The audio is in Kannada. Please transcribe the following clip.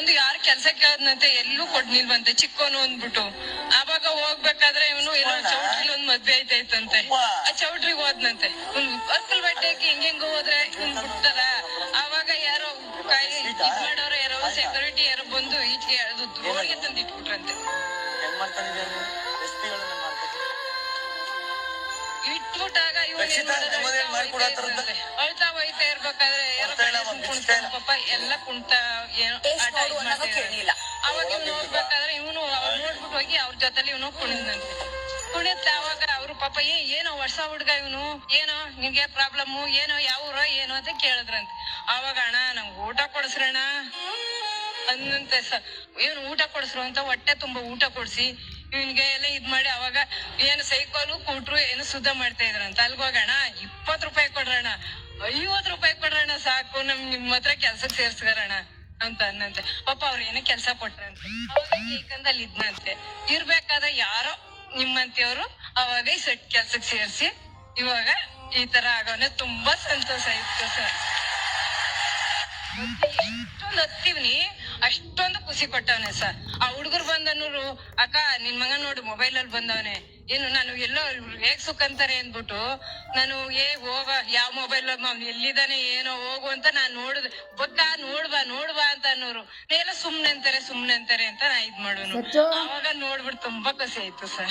ಬಂದು ಯಾರ ಕೆಲ್ಸ ಕೇಳದ್ನಂತೆ ಎಲ್ಲೂ ಕೊಡ್ನಿಲ್ವಂತೆ. ಚಿಕ್ಕೋನು ಅಂದ್ಬಿಟ್ಟು. ಆವಾಗ ಹೋಗ್ಬೇಕಾದ್ರೆ ಇವನು ಏನೋ ಚೌಟ್ರಿಲಿ ಒಂದ್ ಮದ್ವೆ ಐತೈತಂತೆ ಆ ಚೌಟ್ರಿಗೆ ಹೋದ್ನಂತೆ. ಅರ್ಕಲ್ ಬಟ್ಟೆಗೆ ಹೆಂಗೆಂಗ ಹೋದ್ರೆ ಇವ್ನ್ ಬಿಡ್ತಾರ? ಆವಾಗ ಯಾರೋ ಕೈ ಇದ್ ಮಾಡೋರು ಯಾರೋ ಸೆಕ್ಯೂರಿಟಿ ಯಾರೋ ಬಂದು ಈಚೆಗೆ ಅದು ರೋಡ್ಗೆ ತಂದು ಇಟ್ಬಿಟ್ರಂತೆ ಹೆಂಗ್ ಇಟ್ಬಿಟ್ಟಾಗ ಇವನು? ಅಳ್ತಾ? ಹೋಯ್ತಾ ಹೋಯ್ತಾ ಇರ್ಬೇಕಾದ್ರೆ. ಪಾಪ ಎಲ್ಲ ಕುಣ್ತಾ ಏನೋ ಟೇಸ್ಟ್ ಆಟ ನೋಡು ಇದ್ ಅನ್ನೋದು ಮಾಡ್ತಾ ಕೇಳಿಲ್ಲ. ಅವಾಗ ಇವ್ ನೋಡ್ಬೇಕಾದ್ರೆ ಇವನು ಅವ್ರು ನೋಡ್ಬಿಟ್ಟು ಹೋಗಿ ಅವ್ರ ಜೊತೆಲಿ ಇವನು ಕುಣಿದಂತೆ ಕುಣಿತ ಅವಾಗ ಅವ್ರು ಪಾಪ, ಏ, ಏನೋ ಹೊಸ ಹುಡ್ಗ ಇವನು? ಏನೋ ನಿನ್ಗೆ ಪ್ರಾಬ್ಲಮ್ ಏನೋ, ಯಾವ ಊರ ಏನೋ ಅಂತ ಕೇಳಿದ್ರಂತೆ. ಅವಾಗ, ಅಣ್ಣ, ನಂಗೆ ಊಟ ಕೊಡಿಸ್ರಣ ಅಂದಂತೆ ಸ, ಏನು ಊಟ ಕೊಡಿಸ್ರು ಅಂತ ಹೊಟ್ಟೆ ತುಂಬಾ ಊಟ ಕೊಡ್ಸಿ? ಇವನ್ಗೆ ಎಲ್ಲ ಇದ್ ಮಾಡಿ ಅವಾಗ ಏನು ಸೈಕಲ್, ಕೂಟ್ರು, ಏನು ಶುದ್ಧ ಮಾಡ್ತಾ ಇದ್ರಂತ. ಅಲ್ಗ ಹೋಗೋಣ ಇಪ್ಪತ್ ರೂಪಾಯಿ ಕೊಡ್ರಣ ಐವತ್ ರೂಪಾಯಿ ಕೊಡ್ರಣ ಸಾಕು, ನಮ್ ನಿಮ್ ಹತ್ರ ಕೆಲ್ಸಕ್ಕೆ ಸೇರ್ಸ್ಕರಣ ಅಂತ ಅನ್ನಂತೆ. ಪಾಪ ಅವ್ರ ಏನೋ ಕೆಲಸ ಕೊಟ್ರಂತೆ. ಅವಾಗ ಏಕಂದಲ್ಲಿ ಇದ್ನಂತೆ. ಇರ್ಬೇಕಾದ ಯಾರೋ ನಿಮ್ಮಂತಿಯವರು ಅವಾಗ ಈ ಸೆಟ್ ಕೆಲ್ಸಕ್ ಸೇರ್ಸಿ ಇವಾಗ ಈ ತರ ಆಗೋನೆ ತುಂಬಾ ಸಂತೋಷ ಇತ್ತು ಸರ್. ಎಷ್ಟೊಂದು ಹತ್ತಿವ್ನಿ, ಅಷ್ಟೊಂದು ಖುಷಿ ಕೊಟ್ಟವನೆ ಸರ್. ಆ ಹುಡುಗರು ಬಂದನೂರು, ಅಕ್ಕ, ನಿನ್ ಮಗ ನೋಡು ಮೊಬೈಲ್ ಅಲ್ಲಿ ಬಂದವನೆ. ಏನು ನಾನು ಎಲ್ಲೋ ಹೇಗ್ ಸುಕ್ಕಂತಾರೆ ಅಂದ್ಬಿಟ್ಟು ನಾನು ಏ ಹೋಗ ಯಾವ ಮೊಬೈಲ್ ಎಲ್ಲಿದಾನೆ ಏನೋ ಹೋಗು ಅಂತ ನಾನ್ ನೋಡುದ್ ಬಕ್ಕ ನೋಡ್ಬಾ ನೋಡ್ಬಾ ಅಂತ ಅನ್ನೋರು. ಎಲ್ಲ ಸುಮ್ನೆ ಅಂತಾರೆ ಸುಮ್ನೆ ಅಂತಾರೆ ಅಂತ ನಾ ಇದ್ ಮಾಡೋನು. ಅವಾಗ ನೋಡ್ಬಿಟ್ಟು ತುಂಬಾ ಖುಷಿ ಆಯ್ತು ಸರ್.